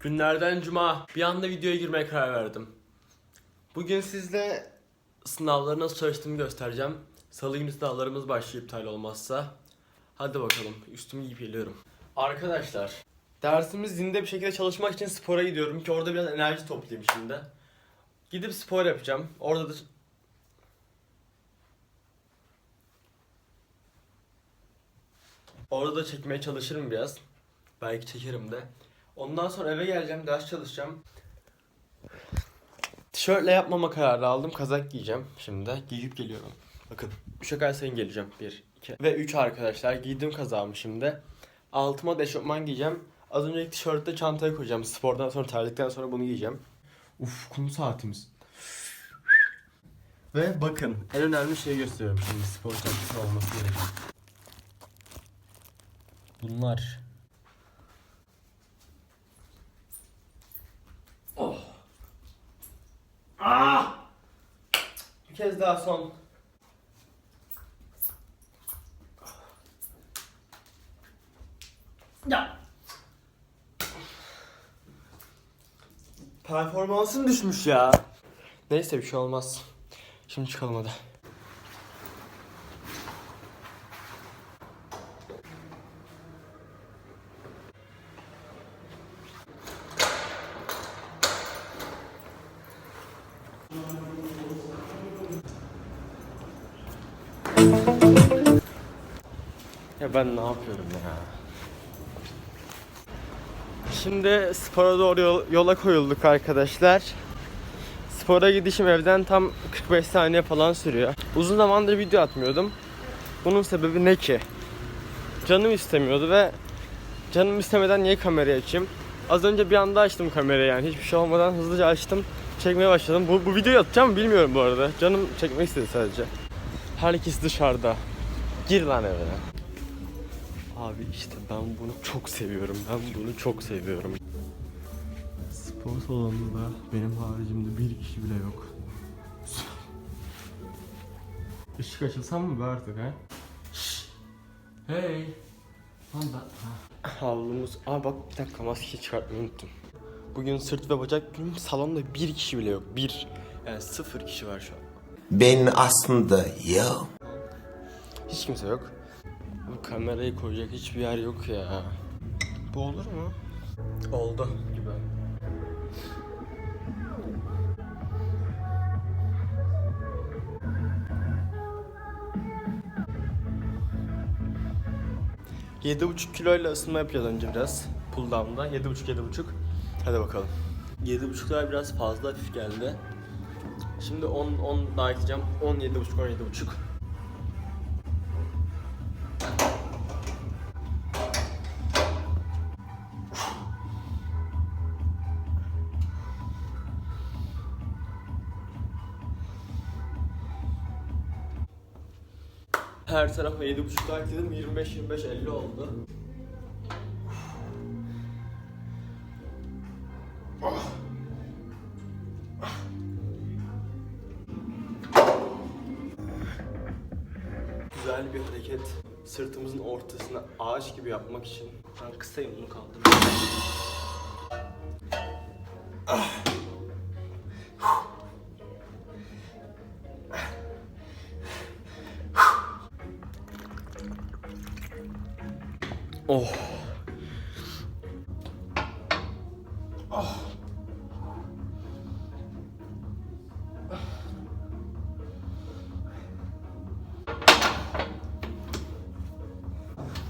Günlerden cuma. Bir anda videoya girmeye karar verdim. Bugün sizle sınavları nasıl çalıştığımı göstereceğim. Salı günü sınavlarımız başlıyor iptal olmazsa. Hadi bakalım üstümü giyip geliyorum. Arkadaşlar dersimiz zinde bir şekilde çalışmak için spora gidiyorum ki orada biraz enerji toplayayım şimdi. Gidip spor yapacağım. Orada da Orada da çekmeye çalışırım biraz. Belki çekerim de. Ondan sonra eve geleceğim, ders çalışacağım. Tişörtle yapmama kararı aldım. Kazak giyeceğim şimdi. Giyip geliyorum. Bakın. Üşak sayın geleceğim. 1, 2 ve 3 arkadaşlar. Giydim kazağımı şimdi. Altıma da eşofman giyeceğim. Az önceki tişörtte çantaya koyacağım. Spordan sonra terlikten sonra bunu giyeceğim. Uf kum saatimiz. Ve bakın en önemli şeyi gösteriyorum şimdi spor çantası olması gereken. Bunlar. Oh. Ah! Bir kez daha son. Ya. Performansın düşmüş ya. Neyse bir şey olmaz. Şimdi çıkalım hadi. Ya ben ne yapıyorum ya? Şimdi spora doğru yol- yola koyulduk arkadaşlar. Spora gidişim evden tam 45 saniye falan sürüyor. Uzun zamandır video atmıyordum. Bunun sebebi ne ki? Canım istemiyordu ve canım istemeden niye kamerayı açayım? Az önce bir anda açtım kamerayı yani hiçbir şey olmadan hızlıca açtım. Çekmeye başladım. Bu, bu videoyu atacağım bilmiyorum bu arada. Canım çekmek istedi sadece. Herkes dışarıda. Gir lan eve. Abi işte ben bunu çok seviyorum. Ben bunu çok seviyorum. Spor salonunda benim haricimde bir kişi bile yok. Işık açılsam mı be artık ha? Şşş. Hey. Lan da. Havlumuz. Aa bak bir dakika maskeyi çıkartmayı unuttum. Bugün sırt ve bacak günüm salonda bir kişi bile yok. Bir. Yani sıfır kişi var şu an. Ben aslında ya. Hiç kimse yok. Bu kamerayı koyacak hiçbir yer yok ya. Bu olur mu? Oldu gibi. Yedi buçuk kiloyla ısınma yapacağız önce biraz. Pull down'da. Yedi buçuk, yedi buçuk. Hadi bakalım. Yedi buçuklar biraz fazla hafif geldi. Şimdi 10, 10 daha ekleyeceğim. 17 buçuk, 17 buçuk. Her tarafa 7.5 daha ekledim. 25 25 50 oldu. Güzel bir hareket. Sırtımızın ortasına ağaç gibi yapmak için. Ben kısayım bunu kaldırayım. Oh. Oh.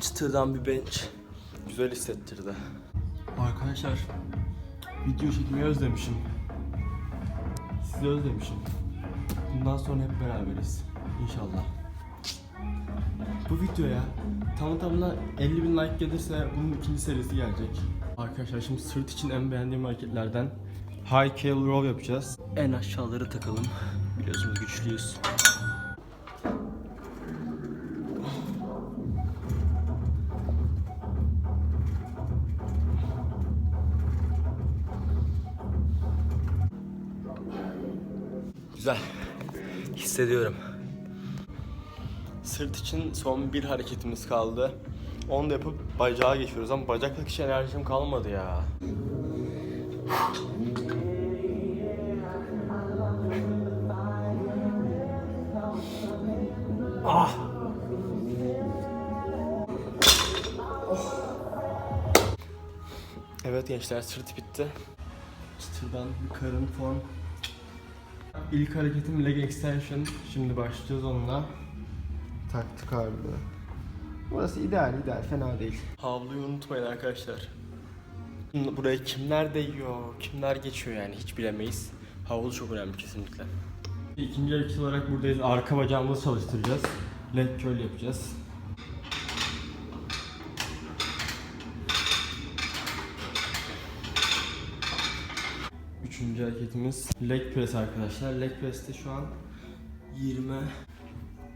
Çıtırdan bir bench. Güzel hissettirdi. Arkadaşlar video çekmeyi özlemişim. Sizi özlemişim. Bundan sonra hep beraberiz. İnşallah. Bu videoya tam tamına 50 bin like gelirse bunun ikinci serisi gelecek. Arkadaşlar şimdi sırt için en beğendiğim hareketlerden High Cable Row yapacağız. En aşağıları takalım. Biliyorsunuz güçlüyüz. Güzel. Hissediyorum. Sırt için son bir hareketimiz kaldı. Onu da yapıp bacağa geçiyoruz ama bacaklık hiç enerjim kalmadı ya. Evet gençler sırt bitti. Çıtırdan bir karın form. İlk hareketim leg extension. Şimdi başlıyoruz onunla. Taktık abi. Burası ideal ideal fena değil. Havluyu unutmayın arkadaşlar. Burayı kimler değiyor, kimler geçiyor yani hiç bilemeyiz. Havlu çok önemli kesinlikle. İkinci hareket olarak buradayız. Arka bacağımızı çalıştıracağız. Leg curl yapacağız. Üçüncü hareketimiz leg press arkadaşlar. Leg press'te şu an 20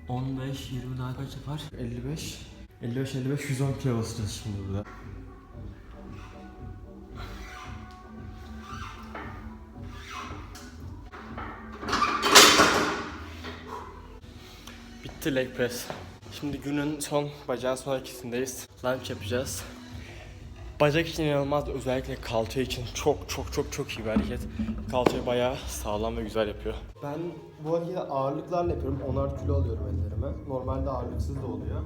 15 20 daha kaç yapar? 55 55 55 110 kilo basacağız şimdi burada. Bitti leg press. Şimdi günün son bacağın son hareketindeyiz. Lunge yapacağız. Bacak için inanılmaz özellikle kalça için çok çok çok çok iyi bir hareket. Kalçayı bayağı sağlam ve güzel yapıyor. Ben bu hareketi ağırlıklarla yapıyorum. 10'ar kilo alıyorum ellerime. Normalde ağırlıksız da oluyor.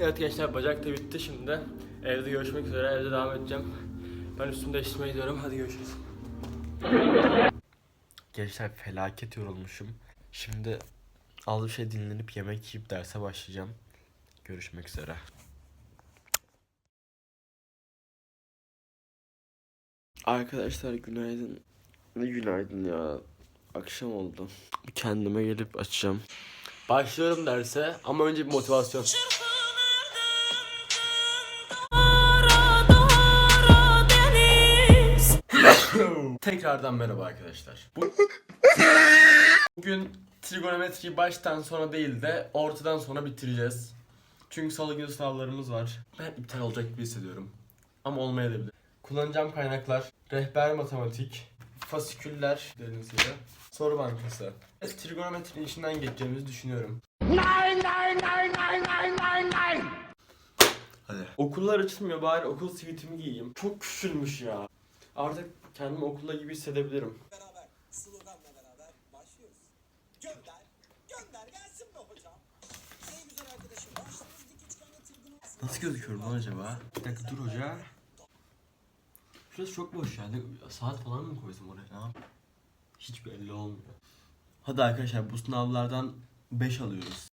Evet gençler bacak da bitti şimdi. Evde görüşmek üzere. Evde devam edeceğim. Ben üstümü değiştirmeye gidiyorum. Hadi görüşürüz. Gençler felaket yorulmuşum. Şimdi az bir şey dinlenip yemek yiyip derse başlayacağım. Görüşmek üzere. Arkadaşlar günaydın. Ne günaydın ya. Akşam oldu. Kendime gelip açacağım. Başlıyorum derse ama önce bir motivasyon. Tekrardan merhaba arkadaşlar. Bu- Bugün trigonometriyi baştan sona değil de ortadan sona bitireceğiz. Çünkü salı günü sınavlarımız var. Ben iptal olacak gibi hissediyorum. Ama olmayabilir. Kullanacağım kaynaklar rehber matematik, fasiküller derinsiyle, soru bankası. Evet, trigonometrinin işinden geçeceğimizi düşünüyorum. Hadi. Okullar açılmıyor bari okul sivitimi giyeyim. Çok küçülmüş ya. Artık kendimi okulda gibi hissedebilirim. Nasıl gözüküyorum lan acaba? Bir dakika dur hoca. Şurası çok boş yani. Saat falan mı koysam oraya? Yapayım? Hiç belli olmuyor. Hadi arkadaşlar bu sınavlardan 5 alıyoruz.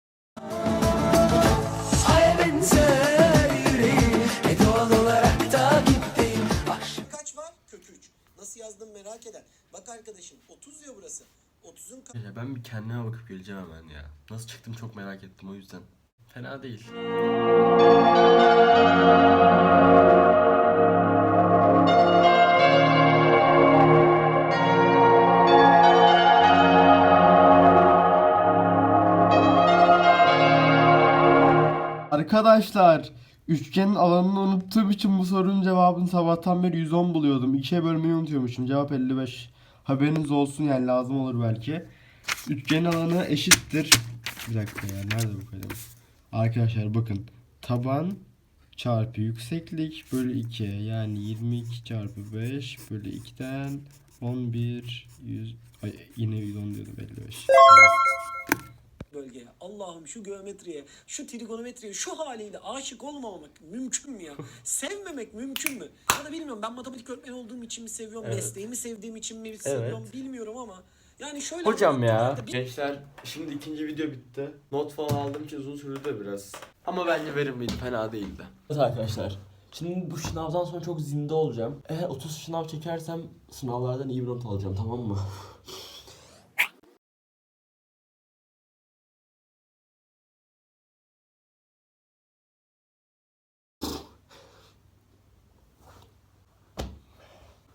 Kaç var? Kök 3. Nasıl yazdım merak eder. Bak arkadaşım 30 ya burası. 30'un ka- Ya ben bir kendime bakıp geleceğim hemen ya. Nasıl çıktım çok merak ettim o yüzden. Fena değil. Arkadaşlar üçgenin alanını unuttuğum için bu sorunun cevabını sabahtan beri 110 buluyordum. İkiye bölmeyi unutuyormuşum. Cevap 55. Haberiniz olsun yani lazım olur belki. Üçgenin alanı eşittir. Bir dakika ya nerede bu kalem? Arkadaşlar bakın. Taban çarpı yükseklik bölü 2 yani 22 çarpı 5 bölü 2'den 11 100 ay yine 110 diyordum 55. bölgeye. Allah'ım şu geometriye, şu trigonometriye, şu haliyle aşık olmamak mümkün mü ya? Sevmemek mümkün mü? Ya da bilmiyorum ben matematik öğretmeni olduğum için mi seviyorum, Evet. mesleğimi sevdiğim için mi seviyorum bilmiyorum ama yani şöyle Hocam ya. Gençler şimdi ikinci video bitti. Not falan aldığım için uzun sürdü de biraz. Ama bence verimliydi fena değildi. Evet arkadaşlar. Şimdi bu sınavdan sonra çok zinde olacağım. Eğer 30 sınav çekersem sınavlardan iyi bir not alacağım tamam mı?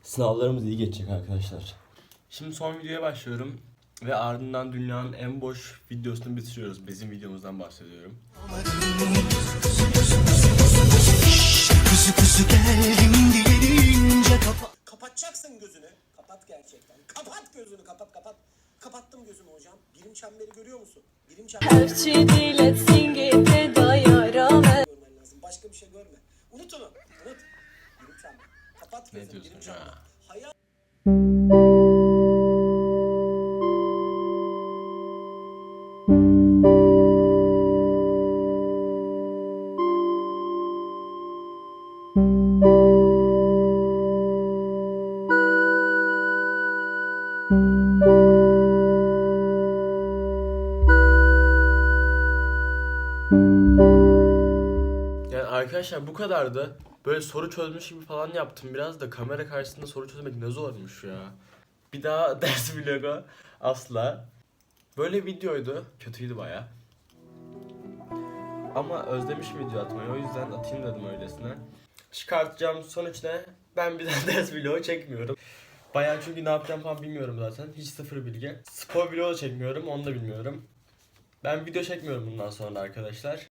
Sınavlarımız iyi geçecek arkadaşlar. Şimdi son videoya başlıyorum. Ve ardından dünyanın en boş videosunu bitiriyoruz. Bizim videomuzdan bahsediyorum. Kapatacaksın gözünü. Kapat gerçekten. Kapat gözünü kapat kapat. Kapattım gözümü hocam. Birim çemberi görüyor musun? Birim çemberi. Have to let's sing it. Unut onu. Unut. Girim sen. Kapat gözünü. diyorsun girim sen. Yani arkadaşlar bu kadardı. Böyle soru çözmüş gibi falan yaptım biraz da kamera karşısında soru çözmek ne zormuş ya. Bir daha ders vlogu asla. Böyle videoydu. Kötüydü baya. Ama özlemişim video atmayı o yüzden atayım dedim öylesine. Çıkartacağım sonuç ne? Ben bir daha ders vlogu çekmiyorum. Baya çünkü ne yapacağım falan bilmiyorum zaten. Hiç sıfır bilgi. Spor vlogu çekmiyorum onu da bilmiyorum. Ben video çekmiyorum bundan sonra arkadaşlar.